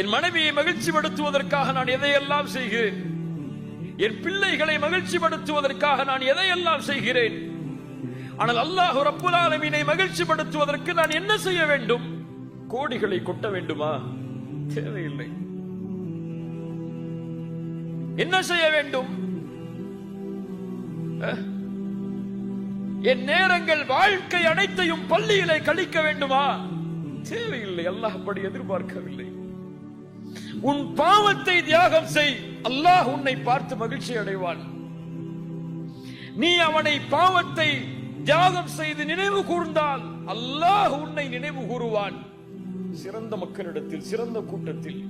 என் மனைவியை மகிழ்ச்சிப்படுத்துவதற்காக நான் எதையெல்லாம் செய்கிறேன்? என் பிள்ளைகளை மகிழ்ச்சிப்படுத்துவதற்காக நான் எதையெல்லாம் செய்கிறேன்? ஆனால் அல்லாஹ் ரப்புல் ஆலமீனை மகிழ்ச்சிப்படுத்துவதற்கு நான் என்ன செய்ய வேண்டும்? கோடிகளை கொட்ட வேண்டுமா? தேவையில்லை. என்ன செய்ய வேண்டும்? என் நேரங்கள் வாழ்க்கை அனைத்தையும் பள்ளியிலே கழிக்க வேண்டுமா? தேவையில்லை. அல்லாஹ் அப்படி எதிர்பார்க்கவில்லை. உன் பாவத்தை தியாகம் செய். அல்லாஹ் உன்னை பார்த்து மகிழ்ச்சி அடைவான். நீ அவனை பாவத்தை தியாகம் செய்து நினைவு கூர்ந்தால் அல்லாஹ் உன்னை நினைவு கூறுவான். சிறந்த மக்களிடத்தில் சிறந்த கூட்டத்தில்.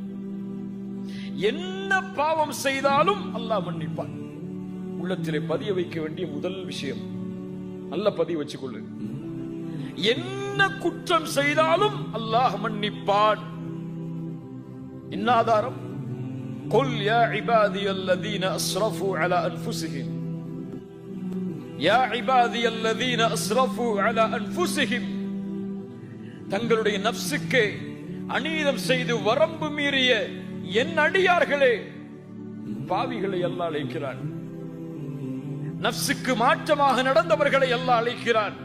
என்ன பாவம் செய்தாலும் அல்லாஹ் மன்னிப்பான். உள்ளத்திலே பதிய வைக்க வேண்டிய முதல் விஷயம். நல்ல பதிய வச்சுக்கொள்ளு. என்ன குற்றம் செய்தாலும் அல்லாஹ் மன்னிப்பான். என்ன ஆதாரம் قل يا عبادي الذين اسرفوا على انفسهم يا عبادي الذين اسرفوا على انفسهم தங்களுடைய நப்சுக்கு அநீதம் செய்து வரம்பு மீறிய என் அடியார்களே பாவிகளை அல்லாஹ் அழைக்கிறான் நப்சுக்கு மாற்றமாக நடந்தவர்களை அல்லாஹ் அழைக்கிறான்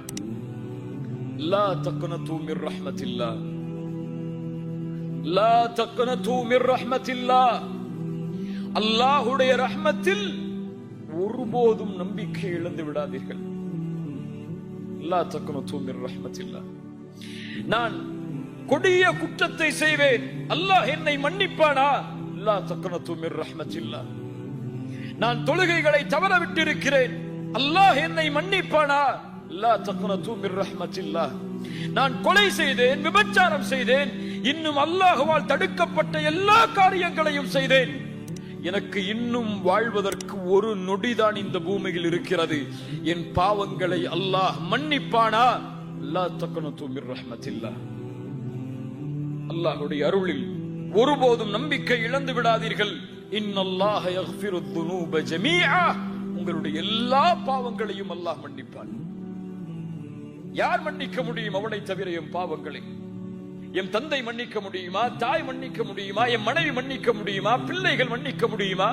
லா தக்குனது மிர் ரஹ்மத்தில்லா லா தக்குனது மிர் ரஹ்மத்தில்லா. அல்லாஹுடைய ரஹ்மத்தில் ஒருபோதும் நம்பிக்கை இழந்து விடாதீர்கள். லா தக்குனது மிர் ரஹ்மத்தில்லா. நான் கொடிய குற்றத்தை செய்வேன். அல்லாஹ் என்னை மன்னிப்பானா? லா தக்குனது மிர் ரஹ்மத்தில்லா. நான் தொழுகைகளை தவற விட்டிருக்கிறேன் அல்லாஹ் என்னை மன்னிப்பானா? லா தக்னது மிர் ரஹ்மத்தில்லா. நான் கொலை செய்தேன் விபச்சாரம் செய்தேன். இன்னும் அல்லாஹ்வால் தடுக்கப்பட்ட எல்லா காரியங்களையும் செய்தேன். எனக்கு இன்னும் வாழ்வதற்கு ஒரு நொடிதான் இந்த பூமியில் இருக்கிறது. என் பாவங்களை அல்லாஹ் மன்னிப்பானா? அல்லா தக்கன தூமிர் ரஹமத்தில்லா. அல்லாஹுடைய அருளில் ஒருபோதும் நம்பிக்கை இழந்து விடாதீர்கள். இன்னல்லாஹ யக்ஃபிரு துனூப ஜமீஆ. உங்களுடைய எல்லா பாவங்களையும் அல்லாஹ் மன்னிப்பான். யார் மன்னிக்க முடியும்? அவனை தவிர என் பாவங்களை. என் தந்தை மன்னிக்க முடியுமா தாய் மன்னிக்க முடியுமா என் மனைவி மன்னிக்க முடியுமா பிள்ளைகள் மன்னிக்க முடியுமா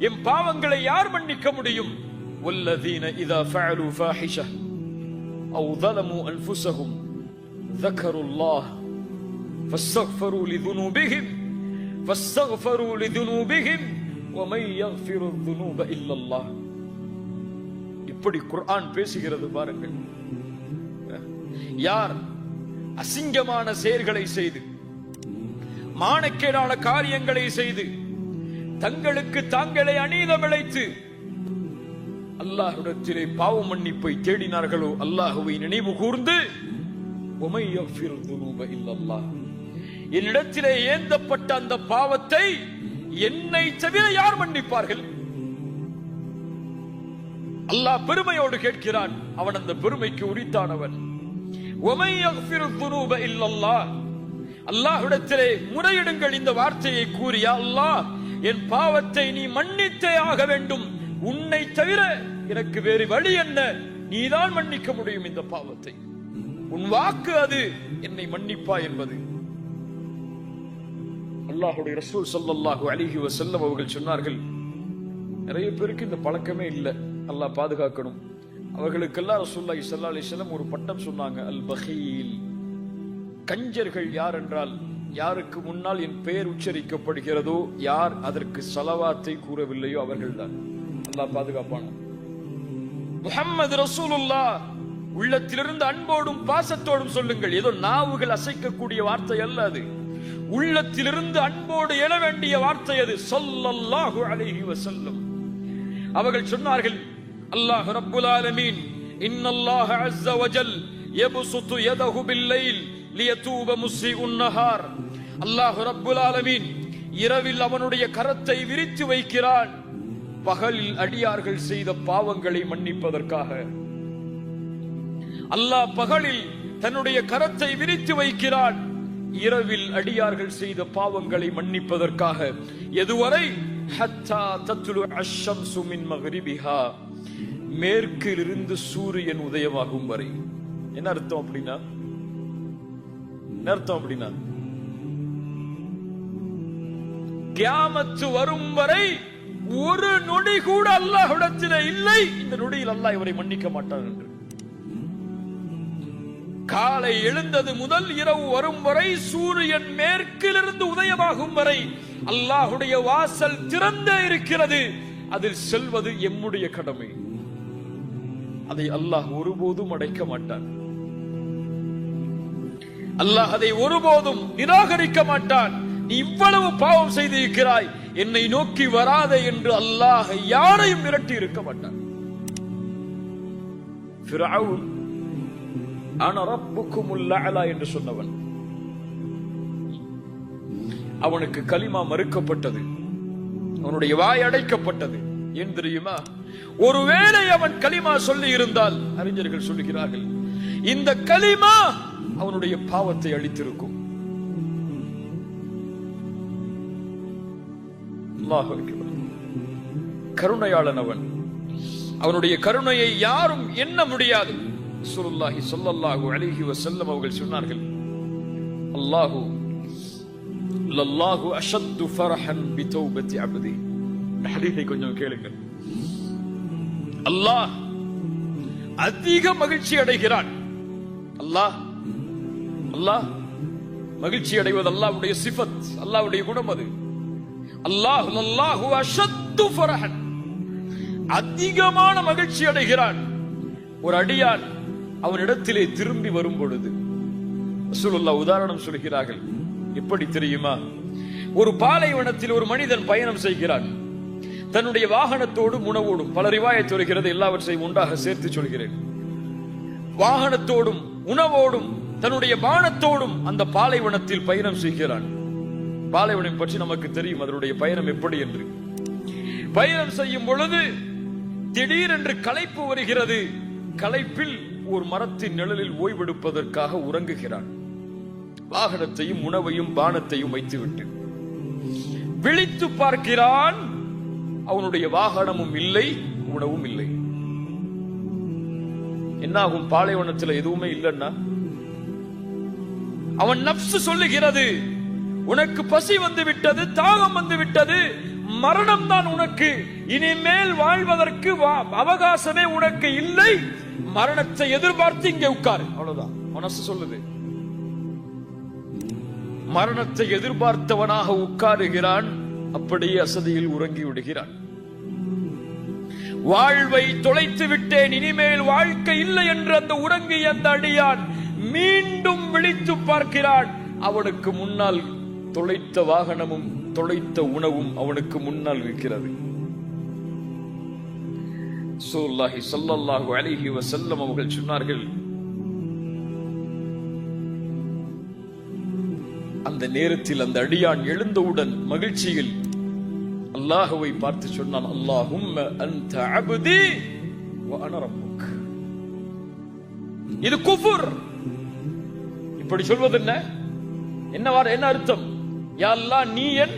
என் பாவங்களை யார் மன்னிக்க முடியும் والذين إذا فعلوا فاحشة أو ظلموا أنفسهم ذكروا الله فاستغفروا لذنوبهم فاستغفروا لذنوبهم ومن يغفر الذنوب إلا الله இப்படி குர்ஆன் பேசுகிறது பாருங்கள் யார் அசிங்கமான செயல்களை செய்து மானக்கேடான காரியங்களை செய்து தங்களுக்கு தாங்களை அநீதம் இழைத்து அல்லாஹ்விடத்திலே பாவ மன்னிப்பை தேடினார்களோ அல்லாஹுவை நினைவு கூர்ந்து என்னிடத்திலே ஏந்தப்பட்ட அந்த பாவத்தை என்னை தவிர யார் மன்னிப்பார்கள்? அல்லாஹ் பெருமையோடு கேட்கிறான் அவன் அந்த பெருமைக்கு உரித்தானவன். அல்லாஹுடத்திலே முறையிடுங்கள் இந்த வார்த்தையை கூறிய அல்லாஹ் என் பாவத்தை நீ மன்னித்தே ஆக வேண்டும். உன்னை தவிர எனக்கு வேறு வழி என்ன? நீதான் மன்னிக்க முடியும் இந்த பாவத்தை. உன் வாக்கு அது. என்னை மன்னிப்பா என்பது. அல்லாஹுடைய ரசூல் சொல்லல்லாஹு அலைஹி வஸல்லம் அவர்கள் சொன்னார்கள் நிறைய பேருக்கு இந்த பழக்கமே இல்லை. அல்லாஹ் பாதுகாக்கணும். அவர்களுக்கெல்லாம் ரசூல்லா ஸல்லல்லாஹு அலைஹி வஸல்லம் ஒரு பட்டம் சொன்னாங்க. அல் பஹீல் கஞ்சர்கள் யார் என்றால் யாருக்கு முன்னால் என் பெயர் உச்சரிக்கப்படுகிறதோ யார் அதற்கு சலவாத்தை கூறவில்லையோ அவர்கள்தான். அல்லாஹ் பாதுகாப்பான முஹம்மது ரசூலுல்லாஹ் உள்ளத்திலிருந்து அன்போடும் பாசத்தோடும் சொல்லுங்கள். ஏதோ நாவுகள் அசைக்கக்கூடிய வார்த்தை அல்ல அது. உள்ளத்திலிருந்து அன்போடு எழ வேண்டிய வார்த்தை அது. சொல்லல்லாஹு அலைஹி வசல்லம் அவர்கள் சொன்னார்கள் அல்லாஹ் ரப்புல் ஆலமீன். இன்னல்லாஹ அஸ்ஸ வஜல் யப்சுத்து யதஹு பில்லைல் லியதூப முஸ்ஸிஉன் நஹார் அல்லாஹ் ரப்புல் ஆலமீன் இரவில் அவனுடைய கரத்தை விரித்து வைக்கிறான். பகலில் அடியார்கள் செய்த பாவங்களை மன்னிப்பதற்காக. அல்லாஹ் பகலில் தன்னுடைய கரத்தை விரித்து வைக்கிறான். இரவில் அடியார்கள் செய்த பாவங்களை மன்னிப்பதற்காக. எதுவரை ஹத்தா தத்லு அஷ்ஷம்சு மின் மக்ரிபிஹா மேற்கிலிருந்து சூரியன் உதயமாகும் வரை. என்ன அர்த்தம் அப்படின்னா? என்ன அர்த்தம் அப்படின்னா? கியாமத்து வரும் வரை ஒரு நொடி கூட அல்லாஹ்விடத்தில் இல்லை. இந்த நொடியில் அல்லாஹ் இவரை மன்னிக்க மாட்டார் என்று. காலை எழுந்தது முதல் இரவு வரும் வரை சூரியன் மேற்கிலிருந்து உதயமாகும் வரை அல்லாஹுடைய வாசல் திறந்தே இருக்கிறது. அதில் செல்வது எம்முடைய கடமை. அதை அல்லாஹ் ஒருபோதும் அடைக்க மாட்டான். அல்லாஹ் அதை ஒருபோதும் நிராகரிக்க மாட்டான். நீ இவ்வளவு பாவம் செய்திருக்கிறாய். என்னை நோக்கி வராதே என்று அல்லாஹ் யாரையும் மிரட்டி இருக்க மாட்டான். என்று சொன்னவன். அவனுக்கு கலிமா மறுக்கப்பட்டது. அவனுடைய வாய் அடைக்கப்பட்டது. ஏன் தெரியுமா? ஒருவேளை அவன் கலிமா சொல்லி இருந்தால் அறிஞர்கள் சொல்லுகிறார்கள் இந்த கலிமா அவனுடைய பாவத்தை அழித்திருக்கும். கருணையாளன் அவன் அவனுடைய கருணையை யாரும் எண்ண முடியாது. சுருல்லாஹி ஸல்லல்லாஹு அலைஹி வஸல்லம் அவர்கள் சொன்னார்கள் அல்லாஹூ லல்லாஹு அஷத்து ஃபரஹன் பிதௌபத்தி அப்தி. ஹதீஸை கொஞ்சம் கேளுங்கள். அல்லாஹ் அதிக மகிழ்ச்சி அடைகிறான். அல்லாஹ் அல்லாஹ் மகிழ்ச்சி அடைவது அல்லாஹ்வுடைய சிஃபத் அல்லாஹ்வுடைய குணம் அது. அல்லாஹ் லல்லாஹு அஷத்து ஃபரஹன். அதிகமான மகிழ்ச்சி அடைகிறான். ஒரு அடியான் அவனிடத்திலே திரும்பி வரும் பொழுது உதாரணம் சொல்கிறார்கள். எப்படி தெரியுமா? ஒரு பாலைவனத்தில் ஒரு மனிதன் பயணம் செய்கிறான். தன்னுடைய வாகனத்தோடும் உணவோடும் பல ரிவாயத் வருகிறது எல்லாவற்றையும் உண்டாக சேர்த்து சொல்கிறேன். வாகனத்தோடும் உணவோடும் தன்னுடைய பானத்தோடும் அந்த பாலைவனத்தில் பயணம் செய்கிறான். பாலைவனம் பற்றி நமக்கு தெரியும் அதனுடைய பயணம் எப்படி என்று. பயணம் செய்யும் பொழுது திடீரென்று களைப்பு வருகிறது. களைப்பில் ஒரு மரத்தின் நிழலில் ஓய்வெடுப்பதற்காக உறங்குகிறான். வாகனத்தையும் உணவையும் பானத்தையும் வைத்துவிட்டு. விழித்து பார்க்கிறான். அவனுடைய வாகனமும் இல்லை உணவும் இல்லை. என்னாகும்? பாலைவனத்தில் எதுவுமே இல்லைன்னா? அவன் நப்சு சொல்லுகிறது உனக்கு பசி வந்து விட்டது தாகம் வந்து விட்டது மரணம் தான் உனக்கு. இனிமேல் வாழ்வதற்கு வா- அவகாசமே உனக்கு இல்லை. மரணத்தை எதிர்பார்த்து இங்கே உட்காரு. அவ்வளவுதான். மனசு சொல்லுது. மரணத்தை எதிர்பார்த்தவனாக உட்காருகிறான் அப்படியே அசதியில் உறங்கி விடுகிறான் வாழ்வை தொலைத்து விட்டேன் இனிமேல் வாழ்க்கை இல்லை என்று அந்த உறங்கி அந்த அடியான் மீண்டும் விழித்து பார்க்கிறான். அவனுக்கு முன்னால் தொலைத்த வாகனமும் தொலைத்த உணவும் அவனுக்கு முன்னால் இருக்கிறது. சூல்லாஹி ஸல்லல்லாஹு அலைஹி வசல்லம் அவர்கள் சொன்னார்கள் அந்த நேரத்தில் அந்த அடியான் எழுந்தவுடன் மகிழ்ச்சியில் அல்லாஹுவை பார்த்து சொன்னான் அல்லாஹும் அந்த அபுதி இது குஃபுர். இப்படி சொல்வது என்ன? என்ன வார என்ன அர்த்தம்? யா அல்லாஹ் நீ என்